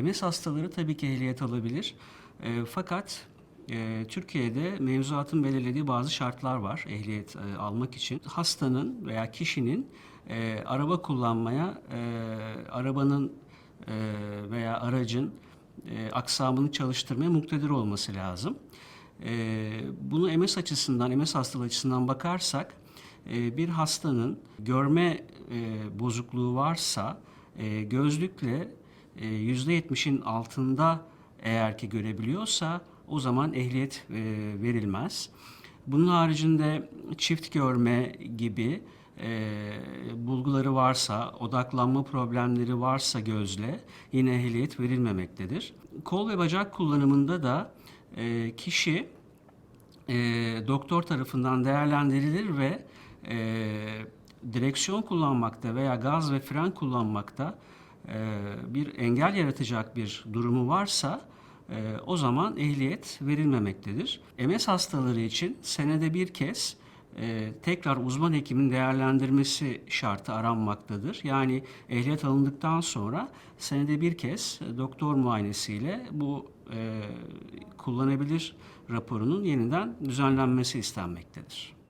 MS hastaları tabii ki ehliyet alabilir. E, fakat e, Türkiye'de mevzuatın belirlediği bazı şartlar var ehliyet e, almak için. Hastanın veya kişinin e, araba kullanmaya, e, arabanın e, veya aracın e, aksamını çalıştırmaya muktedir olması lazım. E, bunu MS açısından, MS hastalığı açısından bakarsak e, bir hastanın görme e, bozukluğu varsa e, gözlükle %70'in altında eğer ki görebiliyorsa o zaman ehliyet e, verilmez. Bunun haricinde çift görme gibi e, bulguları varsa, odaklanma problemleri varsa gözle yine ehliyet verilmemektedir. Kol ve bacak kullanımında da e, kişi e, doktor tarafından değerlendirilir ve e, direksiyon kullanmakta veya gaz ve fren kullanmakta e, bir engel yaratacak bir durumu varsa e, o zaman ehliyet verilmemektedir. MS hastaları için senede bir kez e, tekrar uzman hekimin değerlendirmesi şartı aranmaktadır. Yani ehliyet alındıktan sonra senede bir kez e, doktor muayenesiyle bu e, kullanabilir raporunun yeniden düzenlenmesi istenmektedir.